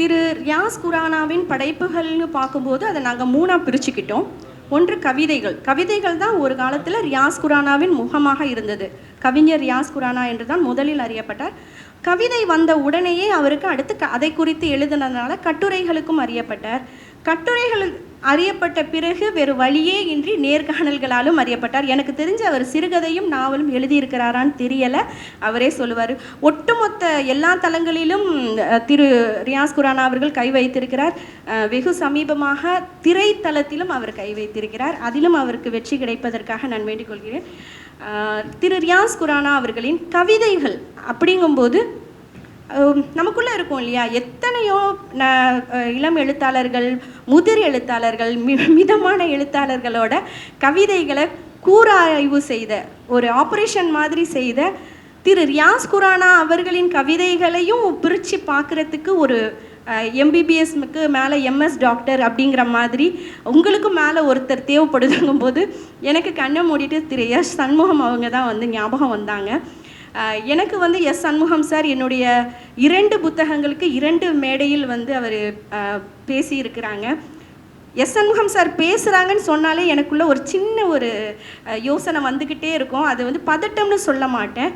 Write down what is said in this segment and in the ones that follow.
திரு ரியாஸ் குரானாவின் படைப்புகள்னு பார்க்கும்போது அதை நாங்கள் மூணாக பிரிச்சுக்கிட்டோம். ஒன்று கவிதைகள். கவிதைகள் தான் ஒரு காலத்தில் ரியாஸ் குரானாவின் முகமாக இருந்தது. கவிஞர் ரியாஸ் குரானா என்று தான் முதலில் அறியப்பட்டார். கவிதை வந்த உடனேயே அவருக்கு அடுத்து அதை குறித்து எழுதினதுனால கட்டுரைகளுக்கும் அறியப்பட்டார். கட்டுரைகள் அறியப்பட்ட பிறகு வேறு வழியே இன்றி நேர்காணல்களாலும் அறியப்பட்டார். எனக்கு தெரிஞ்ச அவர் சிறுகதையும் நாவலும் எழுதியிருக்கிறாரான்னு தெரியலை. அவரே சொல்லுவார். ஒட்டுமொத்த எல்லா தளங்களிலும் திரு ரியாஸ் குரானா அவர்கள் கை வைத்திருக்கிறார். வெகு சமீபமாக திரைத்தளத்திலும் அவர் கை வைத்திருக்கிறார். அதிலும் அவருக்கு வெற்றி கிடைப்பதற்காக நான் வேண்டிக் கொள்கிறேன். திரு ரியாஸ் குரானா அவர்களின் கவிதைகள் அப்படிங்கும்போது நமக்குள்ளே இருக்கும் இல்லையா? எத்தனையோ ந- இளம் எழுத்தாளர்கள் முதிர் எழுத்தாளர்கள் மி- மிதமான எழுத்தாளர்களோட கவிதைகளை கூராய்வு செய்த ஒரு ஆப்ரேஷன் மாதிரி செய்த திரு ரியாஸ் குரானா அவர்களின் கவிதைகளையும் பிரித்து பார்க்குறதுக்கு ஒரு எம்பிபிஎஸ்க்கு மேலே எம்எஸ் டாக்டர் அப்படிங்கிற மாதிரி உங்களுக்கு மேலே ஒருத்தர் தேவைப்படுதுங்கும் போது எனக்கு கண்ணை மூடிட்டு திரு எஸ் சண்முகம் அவங்க தான் வந்து ஞாபகம் வந்தாங்க. எனக்கு வந்து எஸ் சண்முகம் சார் என்னுடைய இரண்டு புத்தகங்களுக்கு இரண்டு மேடையில் வந்து அவர் பேசியிருக்கிறாங்க. எஸ் சண்முகம் சார் பேசுகிறாங்கன்னு சொன்னாலே எனக்குள்ளே ஒரு சின்ன ஒரு யோசனை வந்துக்கிட்டே இருக்கும். அது வந்து பதட்டம்னு சொல்ல மாட்டேன்.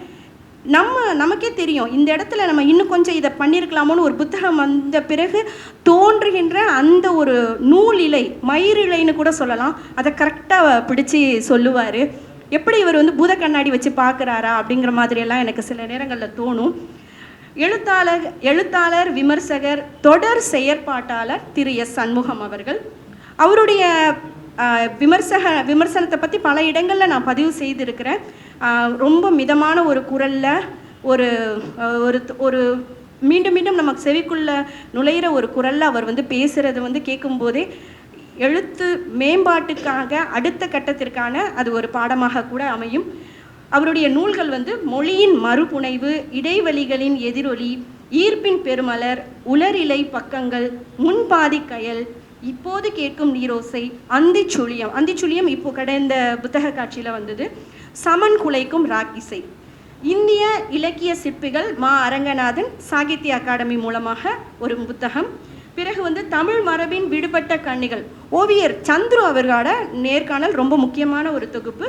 நம்ம நமக்கே தெரியும். இந்த இடத்துல நம்ம இன்னும் கொஞ்சம் இதை பண்ணியிருக்கலாமோன்னு ஒரு புத்தகம் வந்த பிறகு தோன்றுகின்ற அந்த ஒரு நூல் இலை மயிரிழைன்னு கூட சொல்லலாம். அதை கரெக்டாக பிடிச்சி சொல்லுவார். எப்படி இவர் வந்து பூத கண்ணாடி வச்சு பார்க்குறாரா அப்படிங்கிற மாதிரியெல்லாம் எனக்கு சில நேரங்களில் தோணும். எழுத்தாளர் எழுத்தாளர் விமர்சகர் தொடர் செயற்பாட்டாளர் திரு எஸ் சண்முகம் அவர்கள். அவருடைய விமர்சக விமர்சனத்தை பற்றி பல இடங்களில் நான் பதிவு செய்திருக்கிறேன். ரொம்ப மிதமான ஒரு குரலில் ஒரு ஒரு ஒரு மீண்டும் மீண்டும் நமக்கு செவிக்குள்ள நுழையிற ஒரு குரலில் அவர் வந்து பேசுகிறது வந்து கேட்கும்போதே எழுத்து மேம்பாட்டுக்காக அடுத்த கட்டத்திற்கான அது ஒரு பாடமாக கூட அமையும். அவருடைய நூல்கள் வந்து மொழியின் மறுபுனைவு இடைவெளிகளின் எதிரொலி ஈர்ப்பின் பெருமலர் உலரிலை பக்கங்கள் முன்பாதி கயல் இப்போது கேட்கும் நீரோசை அந்திச்சுழியம். அந்திச்சுழியம் இப்போ கடந்த புத்தக காட்சியில் வந்தது. சமன் குலைக்கும் ராக் இசை. இந்திய இலக்கிய சிற்பிகள் மா அரங்கநாதன் சாகித்ய அகாடமி மூலமாக ஒரு புத்தகம். பிறகு வந்து தமிழ் மரபின் விடுபட்ட கண்ணிகள். ஓவியர் சந்துரு அவர்களோட நேர்காணல் ரொம்ப முக்கியமான ஒரு தொகுப்பு.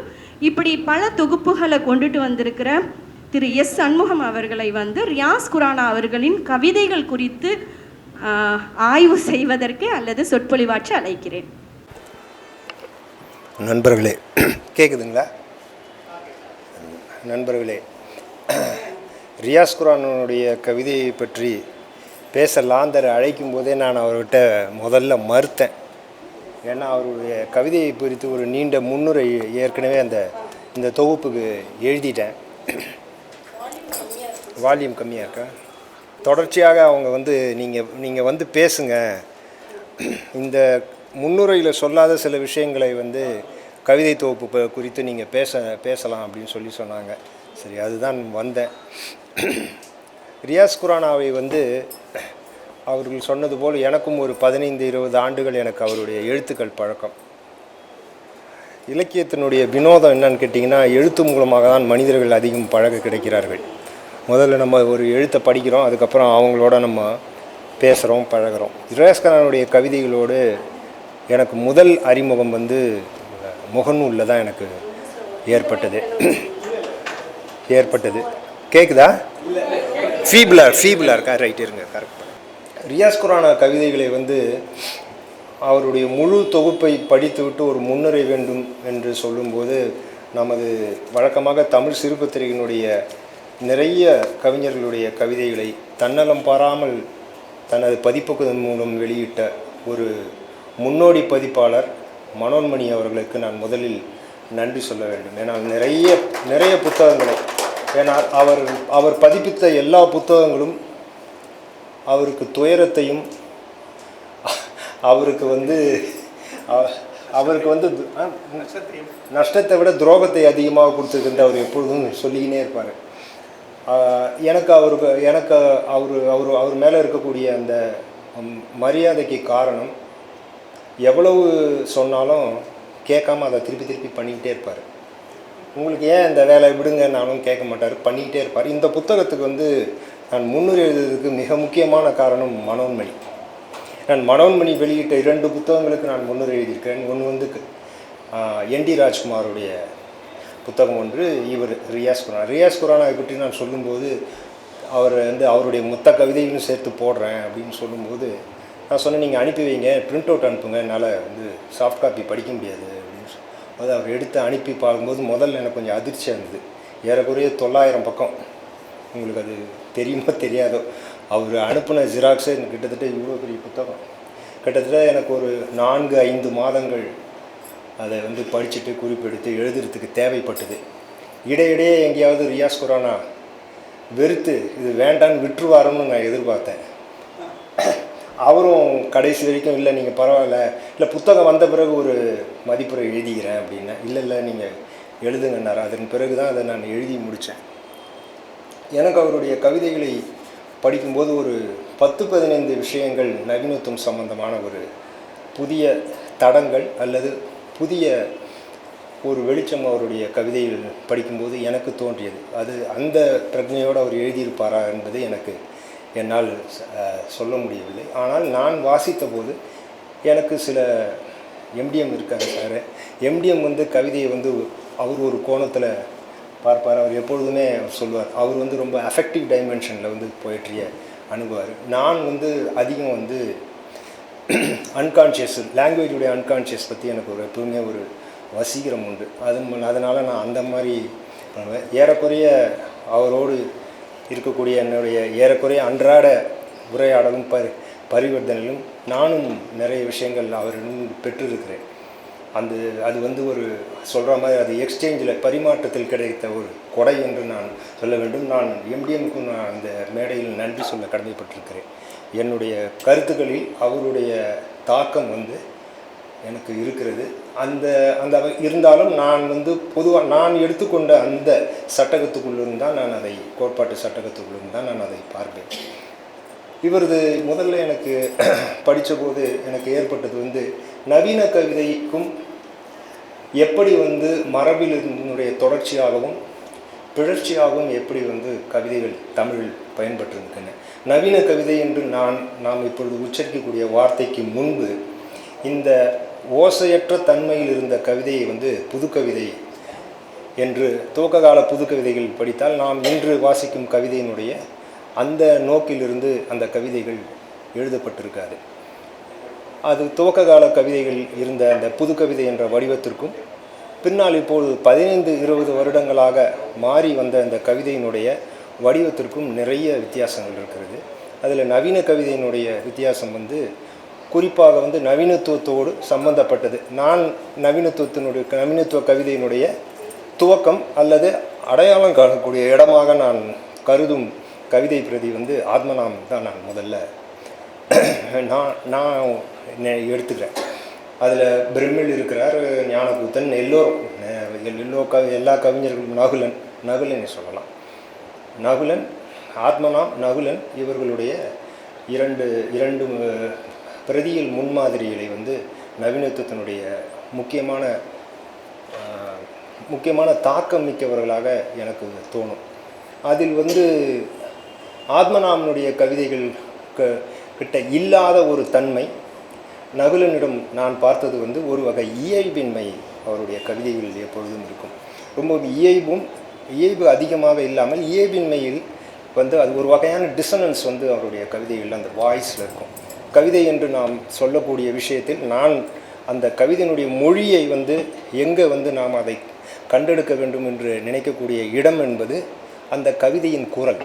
இப்படி பல தொகுப்புகளை கொண்டுட்டு வந்திருக்கிற திரு எஸ் சண்முகம் அவர்களை வந்து ரியாஸ் குரானா அவர்களின் கவிதைகள் குறித்து ஆய்வு செய்வதற்கு அல்லது சொற்பொழிவாற்றி அழைக்கிறேன். நண்பர்களே கேட்குதுங்களா நண்பர்களே ரியாஸ் குரானுடைய கவிதையை பற்றி பேச லாந்தரை அழைக்கும் போதே நான் அவர்கிட்ட முதல்ல மறுத்தேன். ஏன்னா அவருடைய கவிதையை குறித்து ஒரு நீண்ட முன்னுரை ஏற்கனவே அந்த இந்த தொகுப்புக்கு எழுதிட்டேன். வால்யூம் கம்மியாக இருக்கா? தொடர்ச்சியாக அவங்க வந்து நீங்கள் நீங்கள் வந்து பேசுங்க. இந்த முன்னுரையில் சொல்லாத சில விஷயங்களை வந்து கவிதை தொகுப்பு ப- குறித்து நீங்கள் பேச பேசலாம் அப்படின்னு சொல்லி சொன்னாங்க. சரி அதுதான் வந்தேன். ரியாஸ் குரானாவை வந்து அவர்கள் சொன்னது போல் எனக்கும் ஒரு பதினைந்து இருபது ஆண்டுகள் எனக்கு அவருடைய எழுத்துக்கள் பழக்கம். இலக்கியத்தினுடைய வினோதம் என்னன்னு கேட்டிங்கன்னா எழுத்து மூலமாக தான் மனிதர்கள் அதிகம் பழக கிடைக்கிறார்கள். முதல்ல நம்ம ஒரு எழுத்தை படிக்கிறோம் அதுக்கப்புறம் அவங்களோட நம்ம பேசுகிறோம் பழகுறோம். ரேஸ்கரனுடைய கவிதைகளோடு எனக்கு முதல் அறிமுகம் வந்து முகநூலில் தான் எனக்கு ஏற்பட்டது. ஏற்பட்டது. கேட்குதா ஃபீபிளாக ஃபீபிளாக இருக்கா ரைட் இருங்க கரெக்ட் ரியாஸ் குரானா கவிதைகளை வந்து அவருடைய முழு தொகுப்பை படித்துவிட்டு ஒரு முன்னுரை வேண்டும் என்று சொல்லும்போது நமது வழக்கமாக தமிழ் சிறுபத்திரிகையினுடைய நிறைய கவிஞர்களுடைய கவிதைகளை தன்னலம் பாராமல் தனது பதிப்பகம் மூலம் வெளியிட்ட ஒரு முன்னோடி பதிப்பாளர் மனோன்மணி அவர்களுக்கு நான் முதலில் நன்றி சொல்ல வேண்டும். ஏன்னால் நிறைய நிறைய புத்தகங்களை ஏன்னா அவர் அவர் பதிப்பித்த எல்லா புத்தகங்களும் அவருக்கு துயரத்தையும் அவருக்கு வந்து அவருக்கு வந்து நஷ்டத்தை விட துரோகத்தை அதிகமாக கொடுத்துருக்கின்ற அவர் எப்பொழுதும் சொல்லிக்கினே இருப்பார். எனக்கு அவருக்கு எனக்கு அவர் அவர் அவர் மேலே இருக்கக்கூடிய அந்த மரியாதைக்கு காரணம் எவ்வளவு சொன்னாலும் கேட்காம அதை திருப்பி திருப்பி பண்ணிக்கிட்டே இருப்பார். உங்களுக்கு ஏன் இந்த வேலை நானும் கேட்க மாட்டார் பண்ணிக்கிட்டே இருப்பார். இந்த புத்தகத்துக்கு வந்து நான் முன்னுரை எழுதுறதுக்கு மிக முக்கியமான காரணம் மனோன்மணி. நான் மனோன்மணி வெளியிட்ட இரண்டு புத்தகங்களுக்கு நான் முன்னுரை எழுதியிருக்கேன் ஒன்று வந்து என் டி ராஜ்குமாருடைய புத்தகம் ஒன்று இவர் ரியாஸ் குரானா. ரியாஸ் குரானாவை பற்றி நான் சொல்லும்போது அவர் வந்து அவருடைய மொத்த கவிதையும் சேர்த்து போடுறேன் அப்படின்னு சொல்லும்போது நான் சொன்னேன் நீங்கள் அனுப்பி வைங்க பிரிண்ட் அவுட் அனுப்புங்க. என்னால் வந்து சாஃப்ட் காப்பி படிக்க முடியாது. அது அவர் எடுத்து அனுப்பி பார்க்கும்போது முதல்ல எனக்கு கொஞ்சம் அதிர்ச்சியாக இருந்தது ஏறக்குறைய தொள்ளாயிரம் பக்கம். உங்களுக்கு அது தெரியுமோ தெரியாதோ? அவர் அனுப்பின ஜெராக்ஸே எனக்கு கிட்டத்தட்ட இவ்வளோ பெரிய புத்தகம். கிட்டத்தட்ட எனக்கு ஒரு நான்கு ஐந்து மாதங்கள் அதை வந்து படிச்சுட்டு குறிப்பெடுத்து எழுதுறதுக்கு தேவைப்பட்டது. இடையிடையே எங்கேயாவது ரியாஸ் குரானா வெறுத்து இது வேண்டான்னு விட்டுருவாருன்னு நான் எதிர்பார்த்தேன். அவரும் கடைசி வரைக்கும் இல்லை நீங்கள் பரவாயில்ல. இல்லை புத்தகம் வந்த பிறகு ஒரு மதிப்புரை எழுதிக்கிறேன் அப்படின்னா. இல்லை இல்லை நீங்கள் எழுதுங்கன்னார் அதன் பிறகு தான் அதை நான் எழுதி முடித்தேன் எனக்கு அவருடைய கவிதைகளை படிக்கும்போது ஒரு பத்து பதினைந்து விஷயங்கள் நவீனத்துவம் சம்பந்தமான ஒரு புதிய தடங்கள் அல்லது புதிய ஒரு வெளிச்சம் அவருடைய கவிதைகள் படிக்கும்போது எனக்கு தோன்றியது. அது அந்த பிரஜையோடு அவர் எழுதியிருப்பாரா என்பது எனக்கு என்னால் சொல்ல முடியவில்லை. ஆனால் நான் வாசித்த போது எனக்கு சில எம்டிஎம் இருக்காரு சார். எம்டிஎம் வந்து கவிதையை வந்து அவர் ஒரு கோணத்தில் பார்ப்பார். அவர் எப்பொழுதுமே அவர் சொல்லுவார் அவர் வந்து ரொம்ப அஃபெக்டிவ் டைமென்ஷனில் வந்து போயிட்ரியை அணுகுவார். நான் வந்து அதிகம் வந்து அன்கான்ஷியஸ் லாங்குவேஜுடைய அன்கான்ஷியஸ் பற்றி எனக்கு ஒரு எப்பவுமே ஒரு வசீகரம் உண்டு. அது அதனால் நான் அந்த மாதிரி பண்ணுவேன். ஏறக்குறைய அவரோடு இருக்கக்கூடிய என்னுடைய ஏறக்குறைய அன்றாட உரையாடலும் பரி பரிவர்த்தனையிலும் நானும் நிறைய விஷயங்கள் அவரிடம் பெற்றிருக்கிறேன். அந்த அது வந்து ஒரு சொல்கிற மாதிரி அது எக்ஸ்சேஞ்சில் பரிமாற்றத்தில் கிடைத்த ஒரு கொடை என்று நான் சொல்ல வேண்டும். நான் எம்டிஎம்க்கும் நான் அந்த மேடையில் நன்றி சொல்ல கடமைப்பட்டிருக்கிறேன். என்னுடைய கருத்துக்களில் அவருடைய தாக்கம் வந்து எனக்கு இருக்கிறது. அந்த அந்த இருந்தாலும் நான் வந்து பொதுவாக நான் எடுத்துக்கொண்ட அந்த சட்டகத்துக்குள்ளிருந்து தான் நான் அதை கோட்பாட்டு சட்டகத்துக்குள்ளிருந்து தான் நான் அதை பார்ப்பேன். இவரது முதல்ல எனக்கு படித்தபோது எனக்கு ஏற்பட்டது வந்து நவீன கவிதைக்கும் எப்படி வந்து மரபிலினுடைய தொடர்ச்சியாகவும் பிழற்சியாகவும் எப்படி வந்து கவிதைகள் தமிழில் பயன்பட்டிருக்கின்றன. நவீன கவிதை என்று நான் நாம் இப்பொழுது உச்சரிக்கக்கூடிய வார்த்தைக்கு முன்பு இந்த ஓசையற்ற தன்மையில் இருந்த கவிதையை வந்து புதுக்கவிதை என்று துவக்ககால புதுக்கவிதைகள் படித்தால் நாம் இன்று வாசிக்கும் கவிதையினுடைய அந்த நோக்கிலிருந்து அந்த கவிதைகள் எழுதப்பட்டிருக்காது. அது துவக்க கால கவிதைகள் இருந்த அந்த புதுக்கவிதை என்ற வடிவத்திற்கும் பின்னால் இப்போது பதினைந்து இருபது வருடங்களாக மாறி வந்த அந்த கவிதையினுடைய வடிவத்திற்கும் நிறைய வித்தியாசங்கள் இருக்கிறது. அதில் நவீன கவிதையினுடைய வித்தியாசம் வந்து குறிப்பாக வந்து நவீனத்துவத்தோடு சம்பந்தப்பட்டது. நான் நவீனத்துவத்தினுடைய நவீனத்துவ கவிதையினுடைய துவக்கம் அல்லது அடையாளம் காணக்கூடிய இடமாக நான் கருதும் கவிதை பிரதி வந்து ஆத்மநாம் தான் நான் முதல்ல நான் நான் எடுத்துக்கிறேன். அதில் பிரம்மில் இருக்கிறார் ஞானபூத்தன். எல்லோரும் எல்லோ கவி எல்லா கவிஞர்களும் நகுலன் நகுலன் சொல்லலாம். நகுலன் ஆத்மனாம் நகுலன் இவர்களுடைய இரண்டு இரண்டு பிரதியில் முன்மாதிரிகளை வந்து நவீனத்துவத்தினுடைய முக்கியமான முக்கியமான தாக்கம் மிக்கவர்களாக எனக்கு தோணும். அதில் வந்து ஆத்மநாமனுடைய கவிதைகள் க- கிட்ட இல்லாத ஒரு தன்மை நகுலனிடம் நான் பார்த்தது வந்து ஒரு வகை இயல்பின்மை அவருடைய கவிதைகளில் எப்பொழுதும் இருக்கும். ரொம்ப இயல்பும் இயல்பு அதிகமாக இல்லாமல் இயல்பின்மையில் வந்து அது ஒரு வகையான டிசனன்ஸ் வந்து அவருடைய கவிதைகளில் அந்த வாய்ஸில் இருக்கும். கவிதை என்று நாம் சொல்லக்கூடிய விஷயத்தில் நான் அந்த கவிதையினுடைய மொழியை வந்து எங்கே வந்து நாம் அதை கண்டெடுக்க வேண்டும் என்று நினைக்கக்கூடிய இடம் என்பது அந்த கவிதையின் குரல்.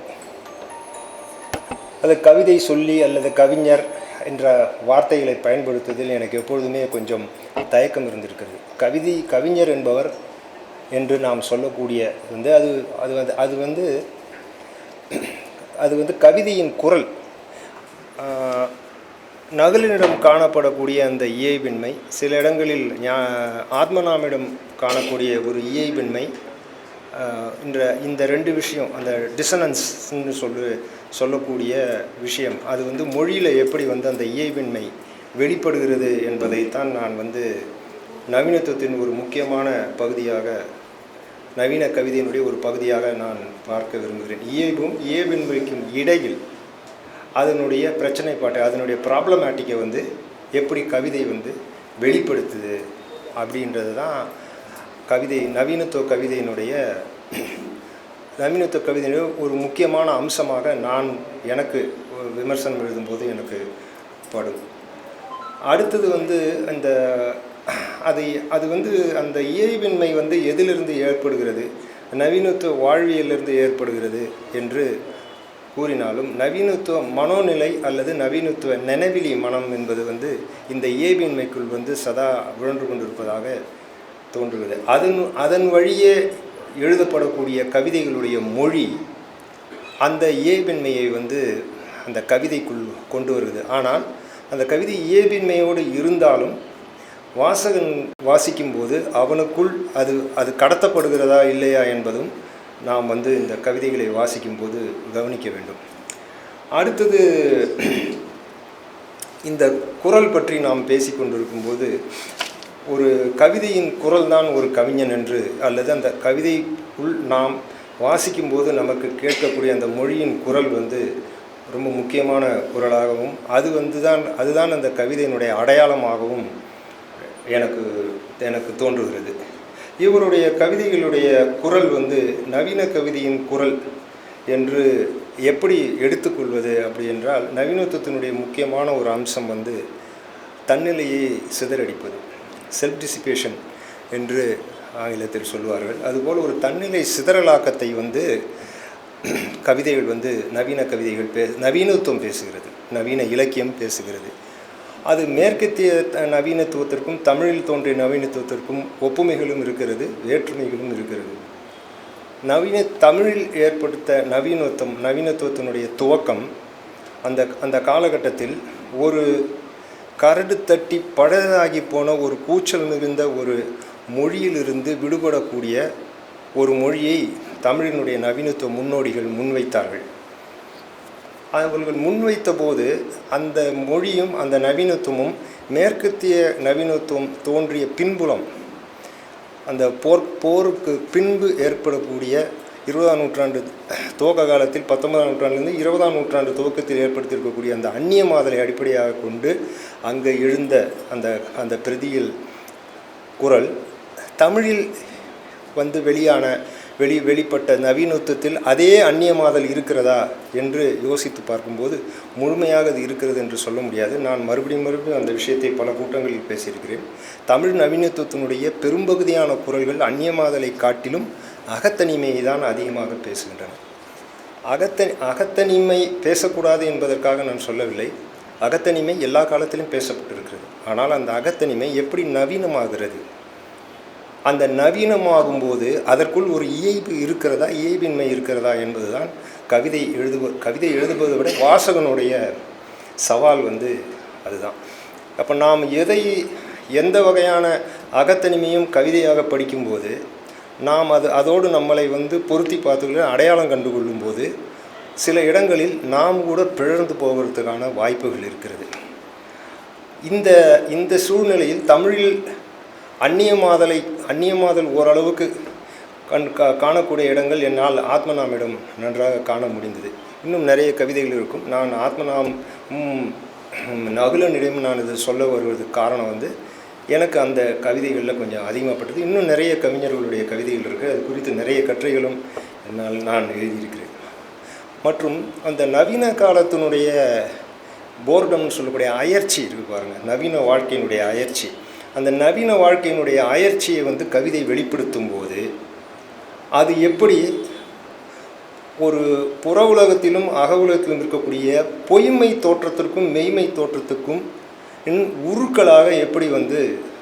அது கவிதை சொல்லி அல்லது கவிஞர் என்ற வார்த்தைகளை பயன்படுத்துவதில் எனக்கு எப்பொழுதுமே கொஞ்சம் தயக்கம் இருந்திருக்கிறது. கவிதை கவிஞர் என்பவர் என்று நாம் சொல்லக்கூடிய வந்து அது அது வந்து அது வந்து அது வந்து கவிதையின் குரல். நகலினிடம் காணப்படக்கூடிய அந்த இயைபின்மை சில இடங்களில் ஞா- ஆத்மநாமிடம் காணக்கூடிய ஒரு இயைபின்மை இந்த இந்த ரெண்டு விஷயம் அந்த டிசனன்ஸ்ன்னு சொல்லு சொல்லக்கூடிய விஷயம் அது வந்து மொழியில் எப்படி வந்து அந்த இயைபின்மை வெளிப்படுகிறது என்பதைத்தான் நான் வந்து நவீனத்துவத்தின் ஒரு முக்கியமான பகுதியாக நவீன கவிதையினுடைய ஒரு பகுதியாக நான் பார்க்க விரும்புகிறேன். இயைபும் இயைபின்மைக்கும் இடையில் அதனுடைய பிரச்சனை பாட்டை அதனுடைய ப்ராப்ளமேட்டிக்கை வந்து எப்படி கவிதை வந்து வெளிப்படுத்துது அப்படின்றது தான் கவிதை நவீனத்துவ கவிதையினுடைய நவீனத்துவ கவிதையினுடைய ஒரு முக்கியமான அம்சமாக நான் எனக்கு விமர்சனம் எழுதும்போது எனக்கு படும். அடுத்தது வந்து அந்த அதை அது வந்து அந்த இயல்பின்மை வந்து எதிலிருந்து ஏற்படுகிறது நவீனத்துவ வாழ்வியலிருந்து ஏற்படுகிறது என்று கூறினாலும் நவீனத்துவ மனோநிலை அல்லது நவீனத்துவ நினைவிலி மனம் என்பது வந்து இந்த இயல்பின்மைக்குள் வந்து சதா உழன்று கொண்டிருப்பதாக தோன்றுகிறது. அதன் அதன் வழியே எழுதப்படக்கூடிய கவிதைகளுடைய மொழி அந்த இயல்பின்மையை வந்து அந்த கவிதைக்குள் கொண்டு வருகிறது. ஆனால் அந்த கவிதை இயல்பின்மையோடு இருந்தாலும் வாசகன் வாசிக்கும்போது அவனுக்குள் அது அது கடத்தப்படுகிறதா இல்லையா என்பதும் நாம் வந்து இந்த கவிதைகளை வாசிக்கும்போது கவனிக்க வேண்டும். அடுத்தது இந்த குரல் பற்றி நாம் பேசிக்கொண்டிருக்கும் போது ஒரு கவிதையின் குரல் தான் ஒரு கவிஞன் என்று அல்லது அந்த கவிதைக்குள் நாம் வாசிக்கும்போது நமக்கு கேட்கக்கூடிய அந்த மொழியின் குரல் வந்து ரொம்ப முக்கியமான குரலாகவும் அது வந்து தான் அதுதான் அந்த கவிதையினுடைய அடையாளமாகவும் எனக்கு எனக்கு தோன்றுகிறது. இவருடைய கவிதைகளுடைய குரல் வந்து நவீன கவிதையின் குரல் என்று எப்படி எடுத்துக்கொள்வது அப்படி என்றால் நவீனத்துவத்தினுடைய முக்கியமான ஒரு அம்சம் வந்து தன்னிலையை சிதறடிப்பது செல்ஃப் டிசிபேஷன் என்று ஆங்கிலத்தில் சொல்வார்கள். அதுபோல் ஒரு தன்னிலை சிதறலாக்கத்தை வந்து கவிதைகள் வந்து நவீன கவிதைகள் பே நவீனத்துவம் பேசுகிறது நவீன இலக்கியம் பேசுகிறது. அது மேற்கத்திய நவீனத்துவத்திற்கும் தமிழில் தோன்றிய நவீனத்துவத்திற்கும் ஒப்புமைகளும் இருக்கிறது வேற்றுமைகளும் இருக்கிறது. நவீன தமிழில் ஏற்படுத்த நவீனத்துவம் நவீனத்துவத்தினுடைய துவக்கம் அந்த அந்த காலகட்டத்தில் ஒரு கரடு தட்டி பழதாகி போன ஒரு கூச்சல் மிகுந்த ஒரு மொழியிலிருந்து விடுபடக்கூடிய ஒரு மொழியை தமிழினுடைய நவீனத்துவ முன்னோடிகள் முன்வைத்தார்கள். அவர்கள் முன்வைத்த போது அந்த மொழியும் அந்த நவீனத்துவமும் மேற்கத்திய நவீனத்துவம் தோன்றிய பின்புலம் அந்த போர் போருக்கு பின்பு ஏற்படக்கூடிய இருபதாம் நூற்றாண்டு துவக்க காலத்தில் பத்தொன்பதாம் நூற்றாண்டிலிருந்து இருபதாம் நூற்றாண்டு துவக்கத்தில் ஏற்படுத்தியிருக்கக்கூடிய அந்த அந்நிய மாதலை அடிப்படையாக கொண்டு அங்கே எழுந்த அந்த அந்த பிரதியில் குரல் தமிழில் வந்து வெளியான வெளி வெளிப்பட்ட நவீனத்துவத்தில் அதே அந்நியமாதல் இருக்கிறதா என்று யோசித்து பார்க்கும்போது முழுமையாக அது இருக்கிறது என்று சொல்ல முடியாது. நான் மறுபடியும் மறுபடியும் அந்த விஷயத்தை பல கூட்டங்களில் பேசியிருக்கிறேன். தமிழ் நவீனத்துவத்தினுடைய பெரும்பகுதியான குரல்கள் அந்நியமாதலை காட்டிலும் அகத்தனிமையை தான் அதிகமாக பேசுகின்றன. அகத்த அகத்தனிமை பேசக்கூடாது என்பதற்காக நான் சொல்லவில்லை. அகத்தனிமை எல்லா காலத்திலும் பேசப்பட்டிருக்கிறது. ஆனால் அந்த அகத்தனிமை எப்படி நவீனமாகிறது? அந்த நவீனமாகும்போது அதற்குள் ஒரு இயைபு இருக்கிறதா இயைபின்மை இருக்கிறதா என்பதுதான் கவிதை எழுதுவ கவிதை எழுதுவதை விட வாசகனுடைய சவால் வந்து அதுதான். அப்போ நாம் எதை எந்த வகையான அகத்தனிமையும் கவிதையாக படிக்கும்போது நாம் அது அதோடு நம்மளை வந்து பொருத்தி பார்த்துக்கிற அடையாளம் கண்டுகொள்ளும் போது சில இடங்களில் நாம் கூட பிழந்து போகிறதுக்கான வாய்ப்புகள் இருக்கிறது. இந்த இந்த சூழ்நிலையில் தமிழில் அந்நியமாதலை அந்நியமாதல் ஓரளவுக்கு கண் கா காணக்கூடிய இடங்கள் என்னால் ஆத்மநாமிடம் நன்றாக காண முடிந்தது. இன்னும் நிறைய கவிதைகள் இருக்கும். நான் ஆத்மநாம் நகுலனிடம் நான் இது சொல்ல வருவதற்கு காரணம் வந்து எனக்கு அந்த கவிதைகளில் கொஞ்சம் அதிகமாகப்பட்டது இன்னும் நிறைய கவிஞர்களுடைய கவிதைகள் இருக்குது அது குறித்து நிறைய கட்டுரைகளும் என்னால் நான் எழுதியிருக்கிறேன். மற்றும் அந்த நவீன காலத்தினுடைய போர்டம்னு சொல்லக்கூடிய அயற்சி இருக்கு பாருங்கள் நவீன வாழ்க்கையினுடைய அயற்சி. அந்த நவீன வாழ்க்கையினுடைய அயற்சியை வந்து கவிதை வெளிப்படுத்தும் போது அது எப்படி ஒரு புற உலகத்திலும் அக உலகத்திலும் இருக்கக்கூடிய பொய்மை தோற்றத்திற்கும் மெய்மை தோற்றத்துக்கும் உருக்களாக எப்படி வந்து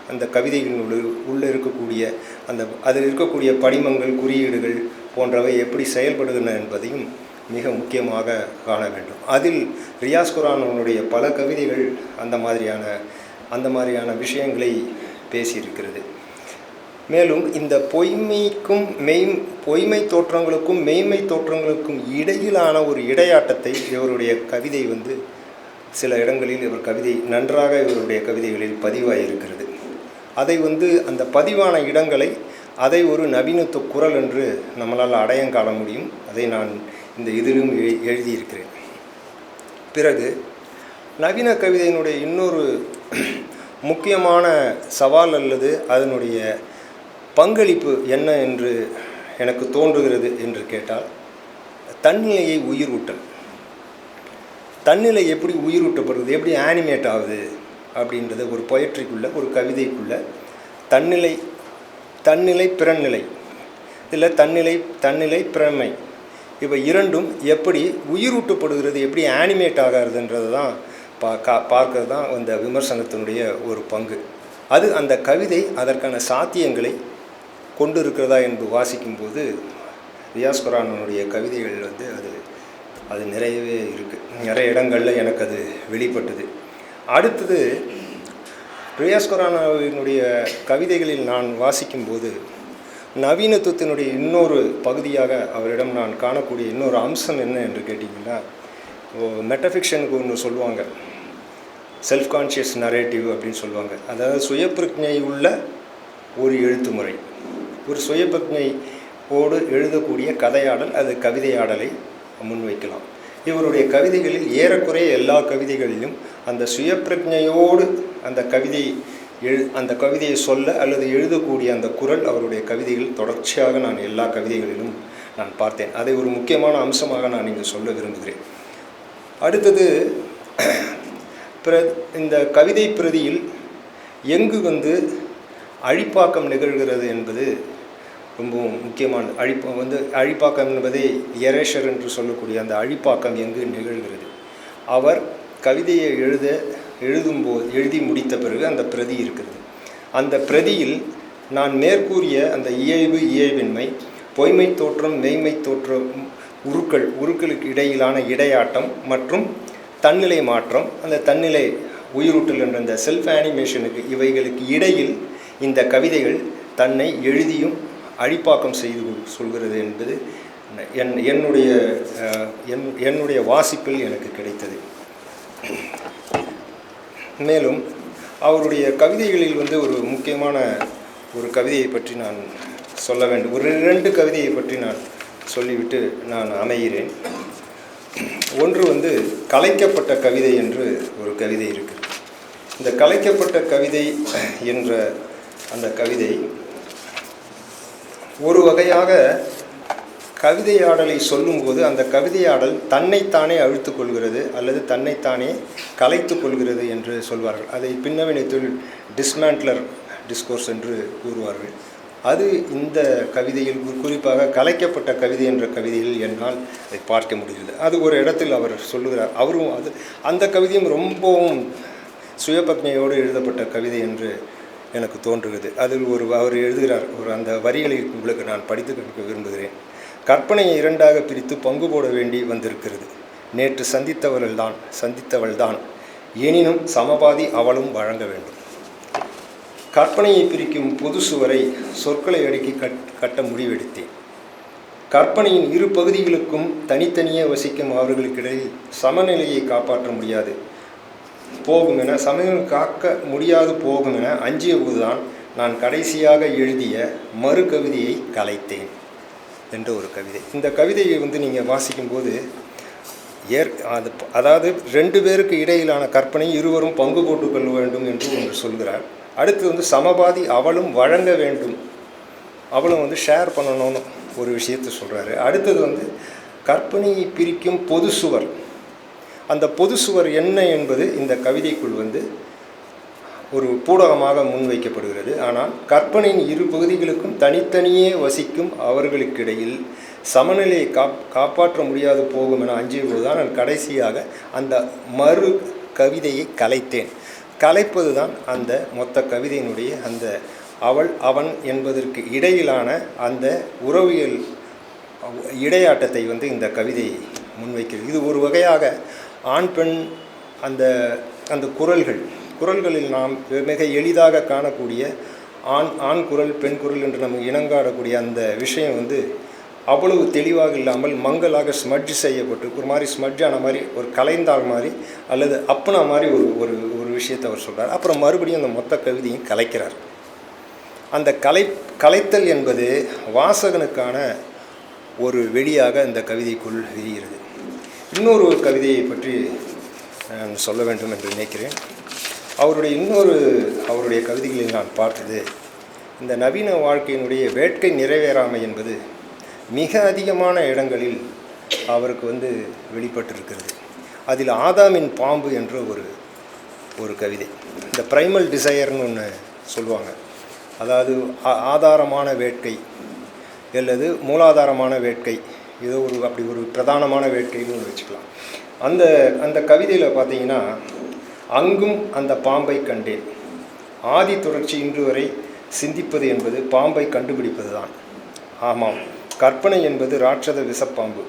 அந்த கவிதைகளின் உள்ள உள்ளே இருக்கக்கூடிய அந்த அதில் இருக்கக்கூடிய படிமங்கள் குறியீடுகள் போன்றவை எப்படி செயல்படுகின்றன என்பதையும் மிக முக்கியமாக காண வேண்டும். அதில் ரியாஸ் குரானுடைய பல கவிதைகள் அந்த மாதிரியான அந்த மாதிரியான விஷயங்களை பேசியிருக்கிறது. மேலும் இந்த பொய்மைக்கும் மெய் பொய்மை தோற்றங்களுக்கும் மெய்மை தோற்றங்களுக்கும் இடையிலான ஒரு இடையாட்டத்தை இவருடைய கவிதை வந்து சில இடங்களில் இவர் கவிதை நன்றாக இவருடைய கவிதைகளில் பதிவாகியிருக்கிறது அதை வந்து அந்த பதிவான இடங்களை அதை ஒரு நவீனத்துவ குரல் என்று நம்மளால் அடையாளம் காண முடியும். அதை நான் இந்த இதிலும் எழு- எழுதியிருக்கிறேன். பிறகு நவீன கவிதையினுடைய இன்னொரு முக்கியமான சவால் அல்லது அதனுடைய பங்களிப்பு என்ன என்று எனக்கு தோன்றுகிறது என்று கேட்டால் தன்னிலையை உயிரூட்டல். தன்னிலை எப்படி உயிரூட்டப்படுறது எப்படி ஆனிமேட் ஆகுது அப்படின்றத ஒரு பொயட்ரிக்குள்ள ஒரு கவிதைக்குள்ள தன்னிலை தன்னிலை பிறநிலை இல்லை தன்னிலை தன்னிலை பிறமை இவை இரண்டும் எப்படி உயிரூட்டப்படுகிறது எப்படி ஆனிமேட் ஆகிறதுன்றது தான் பா கா பார்க்கறது தான் அந்த விமர்சனத்தினுடைய ஒரு பங்கு. அது அந்த கவிதை அதற்கான சாத்தியங்களை கொண்டு இருக்கிறதா என்று வாசிக்கும்போது ரியாஸ் குரானுடைய கவிதைகள் வந்து அது அது நிறையவே இருக்குது நிறைய இடங்களில் எனக்கு அது வெளிப்பட்டது. அடுத்தது ரியாஸ் குரானாவினுடைய கவிதைகளில் நான் வாசிக்கும்போது நவீனத்துவத்தினுடைய இன்னொரு பகுதியாக அவரிடம் நான் காணக்கூடிய இன்னொரு அம்சம் என்ன என்று கேட்டிங்கன்னா மெட்டஃபிக்ஷனுக்கு ஒன்று சொல்லுவாங்க. செல்ஃப் கான்ஷியஸ் நரேட்டிவ் அப்படின்னு சொல்லுவாங்க. அதாவது சுயப்பிரஜை உள்ள ஒரு எழுத்து முறை ஒரு சுயப்பிரஜை எழுதக்கூடிய கதையாடல் அது கவிதையாடலை முன்வைக்கலாம். இவருடைய கவிதைகளில் ஏறக்குறைய எல்லா கவிதைகளிலும் அந்த சுயப்பிரஜையோடு அந்த கவிதை எழு அந்த கவிதையை சொல்ல அல்லது எழுதக்கூடிய அந்த குரல் அவருடைய கவிதைகள். தொடர்ச்சியாக நான் எல்லா கவிதைகளிலும் நான் பார்த்தேன். அதை ஒரு முக்கியமான அம்சமாக நான் இங்கு சொல்ல விரும்புகிறேன். அடுத்தது பிர இந்த கவிதை பிரதியில் எங்கு வந்து அழிப்பாக்கம் நிகழ்கிறது என்பது ரொம்பவும் முக்கியமானது அழிப்ப வந்து அழிப்பாக்கம் என்பதை எரேஷர் என்று சொல்லக்கூடிய அந்த அழிப்பாக்கம் எங்கு நிகழ்கிறது. அவர் கவிதையை எழுத எழுதும்போது எழுதி முடித்த பிறகு அந்த பிரதி இருக்கிறது. அந்த பிரதியில் நான் மேற்கூறிய அந்த இயல்பு இயல்பின்மை பொய்மை தோற்றம் மெய்மை தோற்றம் உருக்கள் உருக்களுக்கு இடையிலான இடையாட்டம் மற்றும் தன்னிலை மாற்றம் அந்த தன்னிலை உயிரூட்டல் என்ற அந்த செல்ஃப் அனிமேஷனுக்கு இவைகளுக்கு இடையில் இந்த கவிதைகள் தன்னை எழுதியும் அழிப்பாக்கம் செய்து சொல்கிறது என்பது என் என்னுடைய என் என்னுடைய வாசிப்பில் எனக்கு கிடைத்தது. மேலும் அவருடைய கவிதைகளில் வந்து ஒரு முக்கியமான ஒரு கவிதையை பற்றி நான் சொல்ல வேண்டும். ஒரு இரண்டு கவிதையை பற்றி நான் சொல்லிவிட்டு நான் அமைகிறேன். ஒன்று வந்து கலைக்கப்பட்ட கவிதை என்று ஒரு கவிதை இருக்குது இந்த கலைக்கப்பட்ட கவிதை என்ற அந்த கவிதை ஒரு வகையாக கவிதையாடலை சொல்லும்போது அந்த கவிதையாடல் தன்னைத்தானே அழுத்து கொள்கிறது அல்லது தன்னைத்தானே கலைத்து கொள்கிறது என்று சொல்வார்கள். அதை பின்னவீனத்தில் டிஸ்மேண்ட்லர் டிஸ்கோர்ஸ் என்று கூறுவார்கள். அது இந்த கவிதையில் குறிப்பாக கலைக்கப்பட்ட கவிதை என்ற கவிதையில் என்னால் அதை பார்க்க முடிகிறது. அது ஒரு இடத்தில் அவர் சொல்லுகிறார். அவரும் அது அந்த கவிதையும் ரொம்பவும் சுயபத்மையோடு எழுதப்பட்ட கவிதை என்று எனக்கு தோன்றுகிறது. அதில் ஒரு அவர் எழுதுகிறார் ஒரு அந்த வரிகளை உங்களுக்கு நான் படித்து கொடுக்க விரும்புகிறேன். கற்பனையை இரண்டாக பிரித்து பங்கு போட வேண்டி வந்திருக்கிறது. நேற்று சந்தித்தவர்கள்தான் சந்தித்தவள்தான் எனினும் சமபாதி அவளும் வழங்க வேண்டும். கற்பனையை பிரிக்கும் பொது சுவரை சொற்களை அடுக்கி கட் கட்ட முடிவெடுத்தேன். கற்பனையின் இரு பகுதிகளுக்கும் தனித்தனியே வசிக்கும் அவர்களுக்கிடையில் சமநிலையை காப்பாற்ற முடியாது. போகும் என சமயம் காக்க முடியாது போகும் என அஞ்சிய போதுதான் நான் கடைசியாக எழுதிய மறு கவிதையை கலைத்தேன் என்ற ஒரு கவிதை. இந்த கவிதையை வந்து நீங்கள் வாசிக்கும்போது ஏற் அது அதாவது ரெண்டு பேருக்கு இடையிலான கற்பனை இருவரும் பங்கு போட்டுக்கொள்ள வேண்டும் என்று ஒன்று சொல்கிறார். அடுத்து வந்து சமபாதி அவளும் வழங்க வேண்டும். அவளும் வந்து ஷேர் பண்ணணும்னு ஒரு விஷயத்தை சொல்கிறாரு அடுத்தது வந்து கற்பனையை பிரிக்கும் பொது சுவர். அந்த பொது சுவர் என்ன என்பது இந்த கவிதைக்குள் வந்து ஒரு பூடகமாக முன்வைக்கப்படுகிறது. ஆனால் கற்பனையின் இரு பகுதிகளுக்கும் தனித்தனியே வசிக்கும் அவர்களுக்கிடையில் சமநிலையை காப் காப்பாற்ற முடியாது போகும் என அஞ்சிய போதுதான் நான் கடைசியாக அந்த மறு கவிதையை கலைத்தேன். கலைப்பது தான் அந்த மொத்த கவிதையினுடைய அந்த அவள் அவன் என்பதற்கு இடையிலான அந்த உறவியல் இடையாட்டத்தை வந்து இந்த கவிதை முன்வைக்கிறது. இது ஒரு வகையாக ஆண் பெண் அந்த அந்த குரல்கள் குரல்களில் நாம் மிக எளிதாக காணக்கூடிய ஆண் ஆண் குரல் பெண் குரல் என்று நம்ம இனங்காடக்கூடிய அந்த விஷயம் வந்து அவ்வளவு தெளிவாக இல்லாமல் மங்கலாக ஸ்மட்ஜ் செய்யப்பட்டு ஒரு மாதிரி ஸ்மட்ஜ் ஆன மாதிரி ஒரு கலைந்தாள் மாதிரி அல்லது அப்பனா மாதிரி ஒரு ஒரு விஷயத்தை அவர் சொல்கிறார் அப்புறம் மறுபடியும் அந்த மொத்த கவிதையும் கலைக்கிறார். அந்த கலை கலைத்தல் என்பது வாசகனுக்கான ஒரு வெளியாக இந்த கவிதைக்குள் விரிகிறது. இன்னொரு ஒரு கவிதையை பற்றி நான் சொல்ல வேண்டும் என்று நினைக்கிறேன். அவருடைய இன்னொரு அவருடைய கவிதைகளில் நான் பார்த்தது இந்த நவீன வாழ்க்கையினுடைய வேட்கை நிறைவேறாமை என்பது மிக அதிகமான இடங்களில் அவருக்கு வந்து வெளிப்பட்டிருக்கிறது. அதில் ஆதாமின் பாம்பு என்ற ஒரு ஒரு கவிதை. இந்த ப்ரைமல் டிசையர்னு ஒன்று சொல்லுவாங்க. அதாவது ஆ- ஆதாரமான வேட்கை அல்லது மூலாதாரமான வேட்கை. ஏதோ ஒரு அப்படி ஒரு பிரதானமான வேட்கைன்னு ஒன்று வச்சுக்கலாம். அந்த அந்த கவிதையில் பார்த்தீங்கன்னா அங்கும் அந்த பாம்பை கண்டேன். ஆதி தொடர்ச்சி இன்று வரை சிந்திப்பது என்பது பாம்பை கண்டுபிடிப்பது தான் ஆமாம். கற்பனை என்பது ராட்சத விஷப்பாம்பு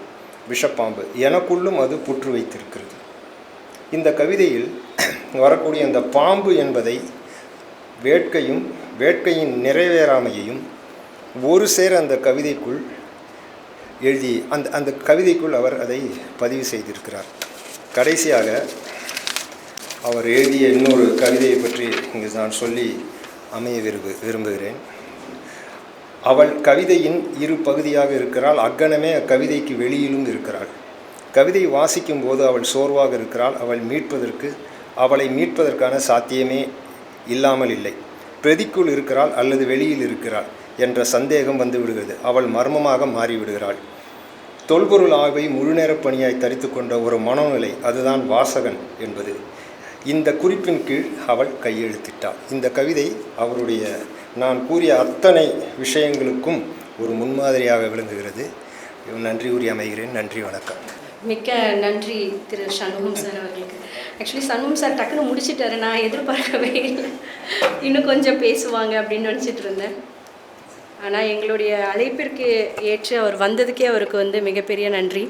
விஷப்பாம்பு எனக்குள்ளும் அது புற்று வைத்திருக்கிறது. இந்த கவிதையில் வரக்கூடிய அந்த பாம்பு என்பதை வேட்கையும் வேட்கையின் நிறைவேறாமையையும் ஒரு சேர அந்த கவிதைக்குள் எழுதி அந்த அந்த கவிதைக்குள் அவர் அதை பதிவு செய்திருக்கிறார். கடைசியாக அவர் எழுதிய இன்னொரு கவிதையை பற்றி இங்கு நான் சொல்லி அமைய விரும்பு விரும்புகிறேன். அவள் கவிதையின் இரு பகுதியாக இருக்கிறாள். அக்கணமே அக்கவிதைக்கு வெளியிலும் இருக்கிறாள். கவிதை வாசிக்கும் போது அவள் சோர்வாக இருக்கிறாள் அவள் மீட்பதற்கு அவளை மீட்பதற்கான சாத்தியமே இல்லாமல் இல்லை. பிரதிக்குள் இருக்கிறாள் அல்லது வெளியில் இருக்கிறாள் என்ற சந்தேகம் வந்து விடுகிறது அவள் மர்மமாக மாறிவிடுகிறாள். தொல்பொருள் ஆய்வை முழுநேரப் பணியாய் தரித்து கொண்ட ஒரு மனோநிலை அதுதான் வாசகன் என்பது. இந்த குறிப்பின் கீழ் அவள் கையெழுத்திட்டாள். இந்த கவிதை அவருடைய நான் கூறிய அத்தனை விஷயங்களுக்கும் ஒரு முன்மாதிரியாக விளங்குகிறது. நன்றி கூறி அமைகிறேன். நன்றி வணக்கம். மிக்க நன்றி திரு சண்முகம் சார் அவர்களுக்கு. ஆக்சுவலி சண்முகம் சார் டக்குன்னு முடிச்சிட்டாரு. நான் எதிர்பார்க்கவே இல்லை. இன்னும் கொஞ்சம் பேசுவாங்க அப்படின்னு நினச்சிட்டு இருந்தேன். ஆனால் எங்களுடைய அழைப்பிற்கு ஏற்று அவர் வந்ததுக்கே அவருக்கு வந்து மிகப்பெரிய நன்றி.